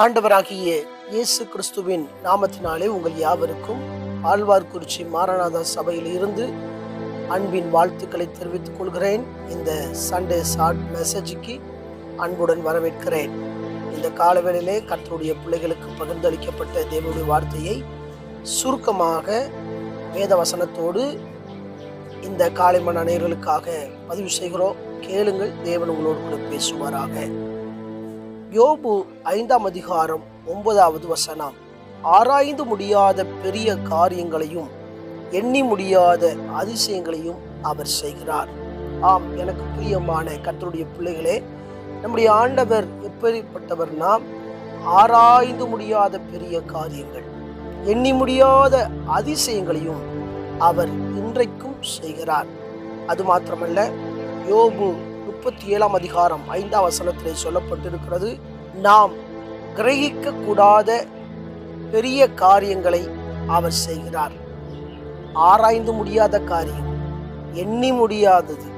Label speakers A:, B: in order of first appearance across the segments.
A: ஆண்டவராகிய இயேசு கிறிஸ்துவின் நாமத்தினாலே உங்கள் யாவருக்கும் ஆழ்வார்குறிச்சி மாரநாதா சபையில் இருந்து அன்பின் வாழ்த்துக்களை தெரிவித்துக் கொள்கிறேன். இந்த சண்டே ஷார்ட் மெசேஜுக்கு அன்புடன் வரவேற்கிறேன். இந்த காலவேளையிலே கத்தருடைய பிள்ளைகளுக்கு பகிர்ந்தளிக்கப்பட்ட தேவனுடைய வார்த்தையை சுருக்கமாக வேத வசனத்தோடு இந்த காலை மன நேர்களுக்காக பதிவு செய்கிறோம். கேளுங்கள் தேவன் உங்களோடு கூட பேசுவாராக. யோபு ஐந்தாம் அதிகாரம் ஒன்பதாவது வசனம். ஆராய்ந்து முடியாத பெரிய காரியங்களையும் எண்ணி முடியாத அதிசயங்களையும் அவர் செய்கிறார். ஆம் எனக்கு பிரியமான கத்தருடைய பிள்ளைகளே நம்முடைய ஆண்டவர் எப்படிப்பட்டவர்னா ஆராய்ந்து முடியாத பெரிய காரியங்கள் எண்ணி முடியாத அதிசயங்களையும் அவர் இன்றைக்கும் செய்கிறார். அது மாத்திரமல்ல யோபு முப்பத்தி ஏழாம் அதிகாரம் ஐந்தாம் வசனத்திலே சொல்லப்பட்டிருக்கிறது நாம் கிரகிக்க கூடாத பெரிய காரியங்களை அவர் செய்கிறார். ஆராய்ந்து முடியாத காரியம் எண்ணி முடியாதது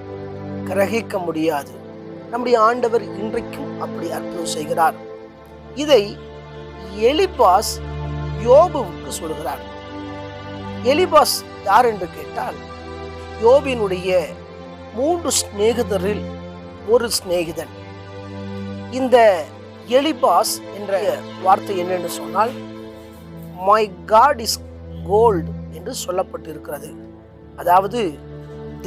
A: கிரகிக்க முடியாது. நம்முடைய ஆண்டவர் இன்றைக்கும் அப்படி அற்புதம் செய்கிறார். இதை எலிபாஸ் யோபுவுக்கு சொல்கிறார். எலிபாஸ் யார் என்று கேட்டால் யோபினுடைய மூன்று சிநேகிதரில் ஒரு சிநேகிதன். இந்த எலிபாஸ் என்ற வார்த்தை என்னென்னு சொன்னால் மை காட் இஸ் கோல்டு என்று சொல்லப்பட்டிருக்கிறது. அதாவது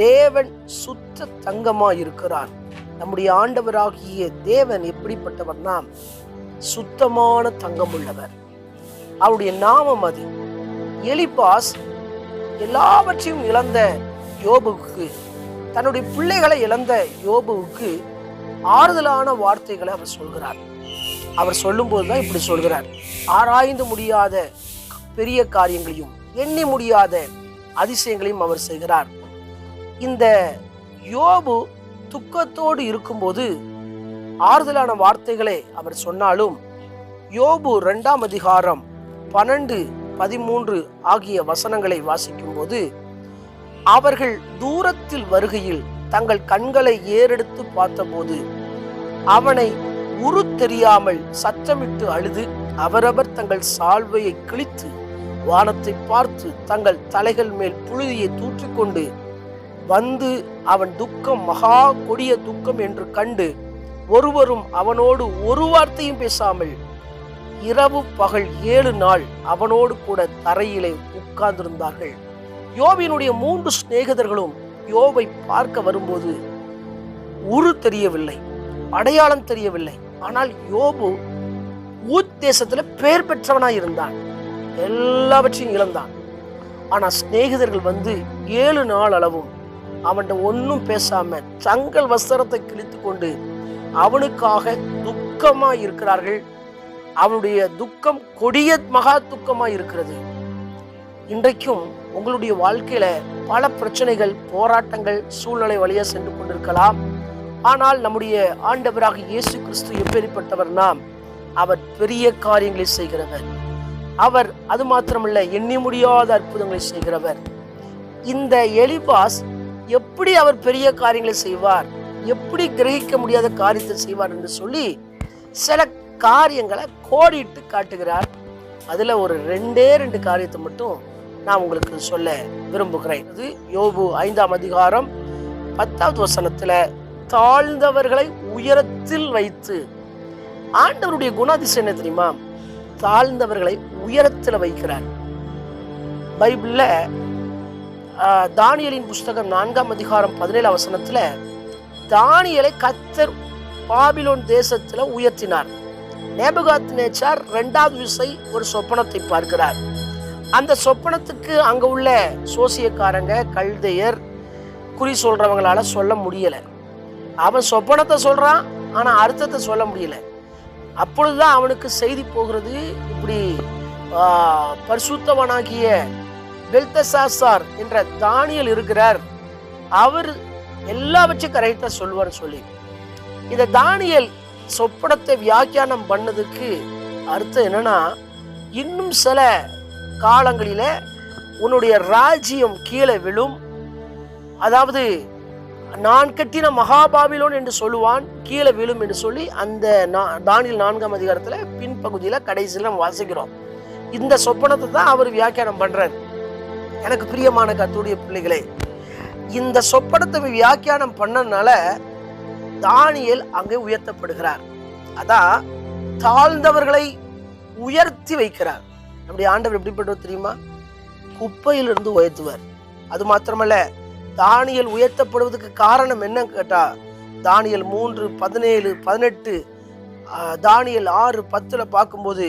A: தேவன் சுத்த தங்கமாக இருக்கிறார் நம்முடைய ஆண்டவராகிய தேவன் எப்படிப்பட்டவர்னா சுத்தமான தங்கம் உள்ளவர் அவருடைய நாமம் அது. எலிபாஸ் எல்லாவற்றையும் இழந்த யோபுக்கு தன்னுடைய பிள்ளைகளை இழந்த யோபுவுக்கு ஆறுதலான வார்த்தைகளை அவர் சொல்கிறார். அவர் சொல்லும்போது தான் இப்படி சொல்கிறார். ஆராய்ந்து முடியாத பெரிய காரியங்களையும் எண்ணி முடியாத அதிசயங்களையும் அவர் செய்கிறார். இந்த யோபு துக்கத்தோடு இருக்கும்போது ஆறுதலான வார்த்தைகளை அவர் சொன்னாலும் யோபு ரெண்டாம் அதிகாரம் பன்னெண்டு பதிமூன்று ஆகிய வசனங்களை வாசிக்கும்போது அவர்கள் தூரத்தில் வருகையில் தங்கள் கண்களை ஏறெடுத்து பார்த்தபோது அவனை உரு தெரியாமல் சத்தமிட்டு அழுது அவரவர் தங்கள் சால்வையை கிழித்து வானத்தை பார்த்து தங்கள் தலைகள் மேல் புழுதியை தூற்றிக்கொண்டு வந்து அவன் துக்கம் மகா கொடிய துக்கம் என்று கண்டு ஒருவரும் அவனோடு ஒரு வார்த்தையும் பேசாமல் இரவு பகல் ஏழு நாள் அவனோடு கூட தரையிலே உட்கார்ந்திருந்தார்கள். யோபினுடைய மூன்று சிநேகிதர்களும் யோபை பார்க்க வரும்போது உரு தெரியவில்லை அடையாளம் தெரியவில்லை. ஆனால் யோபு ஊத் தேசத்தில் பெயர் பெற்றவனாய் இருந்தான். எல்லாவற்றையும் இழந்தான். ஆனால் சிநேகிதர்கள் வந்து ஏழு நாள் அளவும் அவன்கிட்ட ஒன்றும் பேசாம தங்கள் வஸ்திரத்தை கிழித்து கொண்டு அவனுக்காக துக்கமாக இருக்கிறார்கள். அவனுடைய துக்கம் கொடிய மகா துக்கமாக இருக்கிறது. இன்றைக்கும் உங்களுடைய வாழ்க்கையில பல பிரச்சனைகள் போராட்டங்கள் சூழ்நிலை வழியா சென்று கொண்டிருக்கலாம். ஆனால் நம்முடைய ஆண்டவராக இயேசு கிறிஸ்து எப்பேற்பட்டவர்னா அவர் பெரிய காரியங்களை செய்கிறவர். அவர் அது மாத்திரமல்ல எண்ணி முடியாத அற்புதங்களை செய்கிறவர். இந்த எலிபாஸ் எப்படி அவர் பெரிய காரியங்களை செய்வார் எப்படி கிரகிக்க முடியாத காரியத்தை செய்வார் என்று சொல்லி சில காரியங்களை கோடிட்டு காட்டுகிறார். அதுல ஒரு ரெண்டே ரெண்டு காரியத்தை மட்டும் நான் உங்களுக்கு சொல்ல விரும்புகிறேன். இது யோபு ஐந்தாம் அதிகாரம் பத்தாவது வசனத்துல தாழ்ந்தவர்களை உயரத்தில் வைத்து. ஆண்டவருடைய குணாதிசயம் என்ன தெரியுமா? தாழ்ந்தவர்களை உயரத்தில் வைக்கிறார். பைபிள்ல தானியலின் புஸ்தகம் நான்காம் அதிகாரம் பதினேழு வசனத்துல தானியலை கத்தர் பாபிலோன் தேசத்துல உயர்த்தினார். நேபகாத் நேச்சார் ரெண்டாவது விசை ஒரு சொப்பனத்தை பார்க்கிறார். அந்த சொப்பனத்துக்கு அங்க உள்ள சோசியக்காரங்க கல்தையர் குறி சொல்றவங்களால சொல்ல முடியல. அவன் சொப்பனத்தை சொல்றான் ஆனா அர்த்தத்தை சொல்ல முடியல. அப்பொழுதுதான் அவனுக்கு செய்தி போகிறது இப்படி ஆஹ், பரிசுத்தவனாகிய பெல்தசாசார் என்ற தானியல் இருக்கிறார். அவர் எல்லாவற்றையும் கரெக்டா சொல்வார் சொல்லி. இந்த தானியல் சொப்பனத்தை வியாக்கியானம் பண்ணதுக்கு அர்த்தம் என்னன்னா இன்னும் சில காலங்களில் உன்னுடைய ராஜ்யம் கீழே விழும். அதாவது நான் கட்டின மகாபாபிலோன் என்று சொல்லுவான் கீழே விழும் என்று சொல்லி அந்த நா- நான்காம் அதிகாரத்தில் பின்பகுதியில் கடைசியில் நம்ம வாசிக்கிறோம். இந்த சொப்பனத்தை தான் அவர் வியாக்கியானம் பண்ணுறார் எனக்கு பிரியமான கத்துடைய பிள்ளைகளே இந்த சொப்பனத்தை வியாக்கியானம் பண்ணனால தானியல் அங்கே உயர்த்தப்படுகிறார். அதான் தாழ்ந்தவர்களை உயர்த்தி வைக்கிறார். நம்முடைய ஆண்டவர் எப்படிப்பட்டவர் தெரியுமா? குப்பையிலிருந்து உயர்த்துவார். அது மாத்திரமல்ல தானியல் உயர்த்தப்படுவதற்கு காரணம் என்னன்னு கேட்டால் தானியல் மூன்று பதினேழு பதினெட்டு தானியல் ஆறு பத்தில் பார்க்கும்போது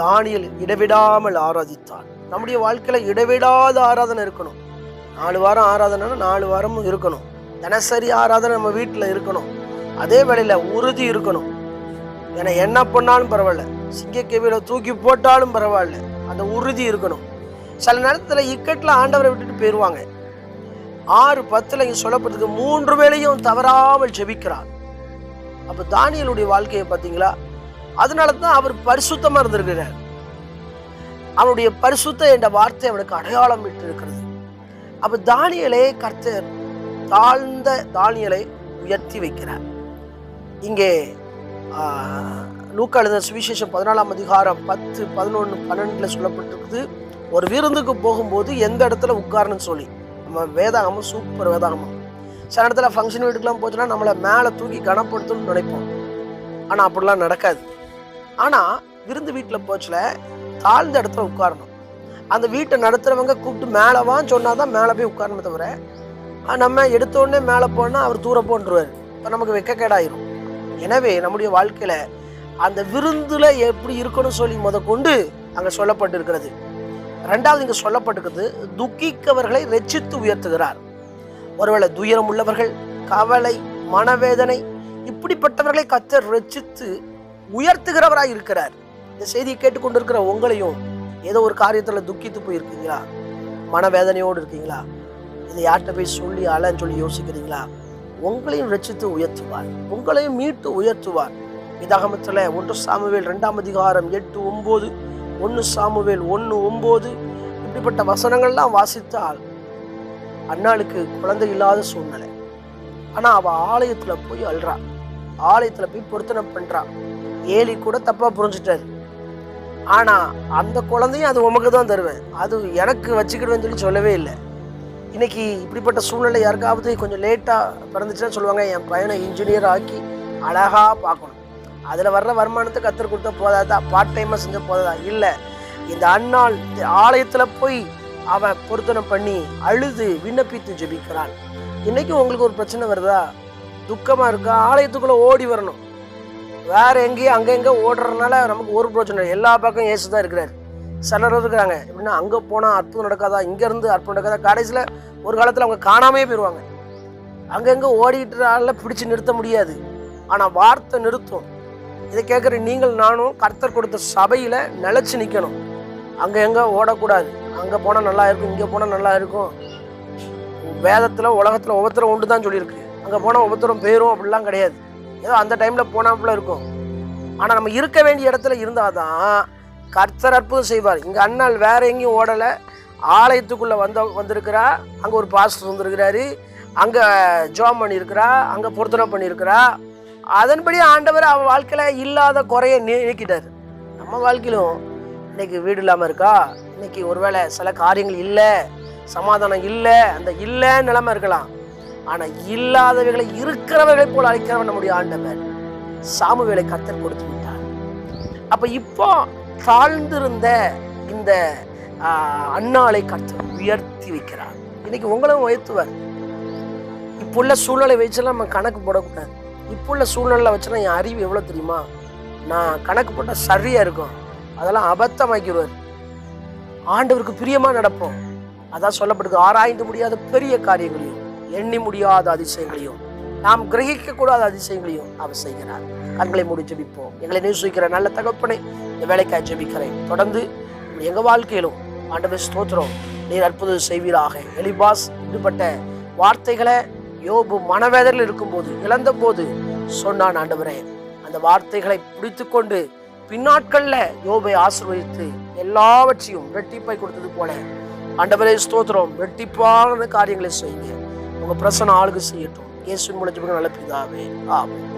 A: தானியல் இடைவிடாமல் ஆராதித்தான் நம்முடைய வாழ்க்கையில் இடைவிடாத ஆராதனை இருக்கணும். நாலு வாரம் ஆராதனைனா நாலு வாரமும் இருக்கணும். தினசரி ஆராதனை நம்ம வீட்டில் இருக்கணும். அதே வேளையில் உறுதி இருக்கணும். ஏன்னா என்ன பண்ணாலும் பரவாயில்ல. சிங்கக்கேவியில தூக்கி போட்டாலும் பரவாயில்ல. அந்த உறுதி இருக்கணும். சில நேரத்தில் இக்கட்டில் ஆண்டவரை விட்டுட்டு போயிடுவாங்க ஆறு பத்தில் இங்கே சொல்லப்பட்டிருக்கு மூன்று வேளையும் தவறாமல் ஜெபிக்கிறார். அப்போ தானியலுடைய வாழ்க்கையை பார்த்தீங்களா அதனால தான் அவர் பரிசுத்தமாக இருந்திருக்கிறார். அவனுடைய பரிசுத்த என்ற வார்த்தை அவனுக்கு அடையாளம் விட்டு இருக்கிறது அப்போ தானியலை கர்த்தர் தாழ்ந்த தானியலை உயர்த்தி வைக்கிறார். இங்கே லூக்கா எழுதின சுவிசேஷம் பதினாலாம் அதிகாரம் பத்து பதினொன்று பன்னெண்டில் சொல்லப்பட்டிருக்குது. ஒரு விருந்துக்கு போகும்போது எந்த இடத்துல உட்காரணும்னு சொல்லி. நம்ம வேதாகமம் சூப்பர் வேதாகமம். சில இடத்துல ஃபங்க்ஷன் வீட்டுக்கெலாம் போச்சுன்னா நம்மளை மேலே தூக்கி கனப்படுத்தணும்னு நினைப்போம். ஆனால் அப்படிலாம் நடக்காது. ஆனால் விருந்து வீட்டில் போச்சுல தாழ்ந்த இடத்துல உட்காரணும். அந்த வீட்டை நடத்துகிறவங்க கூப்பிட்டு மேலே வான்னு சொன்னால் தான் மேலே போய் உட்காரணுமே தவிர நம்ம எடுத்த உடனே மேலே போனால் அவர் தூர போன்றுவார். இப்போ நமக்கு வெக்கக்கேடாயிரும். எனவே நம்முடைய வாழ்க்கையில் அந்த விருந்தில் எப்படி இருக்கணும் சொல்லி முதற்கொண்டு கொண்டு அங்கே சொல்லப்பட்டிருக்கிறது. ரெண்டாவது இங்கே சொல்லப்பட்டிருக்கிறது துக்கிக்கவர்களை ரெச்சித்து உயர்த்துகிறார். ஒருவேளை துயரம் உள்ளவர்கள் கவலை மனவேதனை இப்படிப்பட்டவர்களை கத்தர் ரட்சித்து உயர்த்துகிறவராய் இருக்கிறார். இந்த செய்தியை கேட்டுக்கொண்டிருக்கிற உங்களையும் ஏதோ ஒரு காரியத்தில் துக்கித்து போயிருக்கீங்களா? மனவேதனையோடு இருக்கீங்களா? இதை யார்கிட்ட போய் சொல்லி அலன்னு சொல்லி யோசிக்கிறீங்களா? உங்களையும் ரட்சித்து உயர்த்துவார். உங்களையும் மீட்டு உயர்த்துவார். இதாகமத்தில் ஒன்று சாமுவேல் ரெண்டாம் அதிகாரம் எட்டு ஒம்பது ஒன்று சாமுவேல் ஒன்று ஒம்பது. இப்படிப்பட்ட வசனங்கள்லாம் வாசித்தால் அண்ணாளுக்கு குழந்தை இல்லாத சூழ்நிலை. ஆனால் அவள் ஆலயத்தில் போய் அழுறா ஆலயத்தில் போய் பொருத்தனை பண்ணுறா ஏலி கூட தப்பாக புரிஞ்சுட்டாரு. ஆனால் அந்த குழந்தையும் அது உமக்கு தான் தருவேன். அது எனக்கு வச்சுக்கிடுவேன்னு சொல்லி சொல்லவே இல்லை. இன்னைக்கு இப்படிப்பட்ட சூழ்நிலை யாருக்காவது கொஞ்சம் லேட்டாக பிறந்துச்சுன்னா சொல்லுவாங்க என் பையனை இன்ஜினியர் ஆக்கி அழகாக பார்க்கணும். அதில் வர்ற வருமானத்தை கற்றுக் கொடுத்தா போதாதா? பார்ட் டைமாக செஞ்ச போதாதா? இல்லை. இந்த அண்ணாள் இந்த ஆலயத்தில் போய் அவன் பொருத்தனை பண்ணி அழுது விண்ணப்பித்து ஜெபிக்கிறாள். இன்னைக்கு உங்களுக்கு ஒரு பிரச்சனை வருதா? துக்கமாக இருக்கா? ஆலயத்துக்குள்ளே ஓடி வரணும். வேறு எங்கேயும் அங்கங்கே ஓடுறதுனால நமக்கு ஒரு பிரச்சனை இல்லை. எல்லா பக்கம் ஏசு தான் இருக்கிறார். சிலர் இருக்கிறாங்க எப்படின்னா அங்கே போனால் அற்புதம் நடக்காதா? இங்கேருந்து அற்புதம் நடக்காதா? கடைசியில் ஒரு காலத்தில் அவங்க காணாமே போயிடுவாங்க அங்கங்கே ஓடிக்கிட்டால பிடிச்சு நிறுத்த முடியாது. ஆனால் வார்த்தை நிறுத்தும். இதை கேட்குற நீங்கள் நானும் கர்த்தர் கொடுத்த சபையில் நிலச்சி நிற்கணும் அங்கே எங்கே ஓடக்கூடாது. அங்கே போனால் நல்லா இருக்கும் இங்கே போனால் நல்லா இருக்கும். வேதத்தில் உலகத்தில் ஒவ்வொருத்தரும் உண்டு தான் சொல்லியிருக்கு. அங்கே போனால் ஒவ்வொருத்தரும் பேரும் அப்படிலாம் கிடையாது. ஏதோ அந்த டைமில் போனாப்புல இருக்கும். ஆனால் நம்ம இருக்க வேண்டிய இடத்துல இருந்தால் தான் கர்த்தர் அற்புதம் செய்வார். இங்கே அண்ணாள் வேற எங்கேயும் ஓடலை. ஆலயத்துக்குள்ளே வந்த வந்திருக்கிறா. அங்கே ஒரு பாஸ்டர் வந்திருக்கிறாரு. அங்கே ஜோம் பண்ணியிருக்கிறா. அங்கே பொருத்தனை பண்ணியிருக்கிறா. அதன்படி ஆண்டவர் அவன் வாழ்க்கையில் இல்லாத குறைய நீ- நம்ம வாழ்க்கையிலும் இன்னைக்கு வீடு இல்லாமல் இருக்கா? இன்னைக்கு ஒருவேளை சில காரியங்கள் இல்லை சமாதானம் இல்லை அந்த இல்லை நிலைமை இருக்கலாம். ஆனால் இல்லாதவைகளை இருக்கிறவர்களை போல் அழைக்கிறவன் நம்முடைய ஆண்டவர். சாமுவேலை கத்தர் கொடுத்து விட்டார். அப்போ இப்போ தாழ்ந்திருந்த இந்த அண்ணாளை அன்னாளை கர்த்தர் உயர்த்தி வைக்கிறார். இன்னைக்கு உங்களும் உயர்த்துவார். இப்போ உள்ள சூழ்நிலை வச்செல்லாம் நம்ம கணக்கு போடக்கூடாது. இப்போ உள்ள சூழ்நிலை வச்சுலாம் என் அறிவு எவ்வளோ தெரியுமா? நான் கணக்கு போட்டால் சரியாக இருக்கும். அதெல்லாம் அபத்தமாக்கிடுவார் ஆண்டவருக்கு பிரியமாக நடப்போம். அதான் சொல்லப்படுது ஆராய்ந்து முடியாத பெரிய காரியங்களையும் எண்ணி முடியாத அதிசயங்களையும் நாம் கிரகிக்க கூடாத அதிசயங்களையும் அவர் செய்கிறார். கண்களை மூடி ஜெபிப்போம் எங்களை நேசிக்கிற நல்ல தகப்பனை இந்த வேலைக்காய் ஜெபிக்கிறேன். தொடர்ந்து எங்க வாழ்க்கையிலும் ஆண்டவர் ஸ்தோத்திரம். நீர் அற்புதம் செய்வீராக. எலிபாஸ் இப்படிப்பட்ட வார்த்தைகளை யோபு மனவேதனையில் இருக்கும்போது இழந்த போது சொன்னான் ஆண்டவரே. அந்த வார்த்தைகளை பிடித்துக்கொண்டு பின்னாட்கள்ல யோபை ஆசீர்வதித்து எல்லாவற்றையும் ரெட்டிப்பாய் கொடுத்தது போல ஆண்டவரே ஸ்தோத்திரம். ரெட்டிப்பான காரியங்களை செய்யுங்க. உங்க பிரசன ஆளுகை செய்யட்டும். இயேசுவின் மூலம் நல்ல பிதாவே. ஆமென்.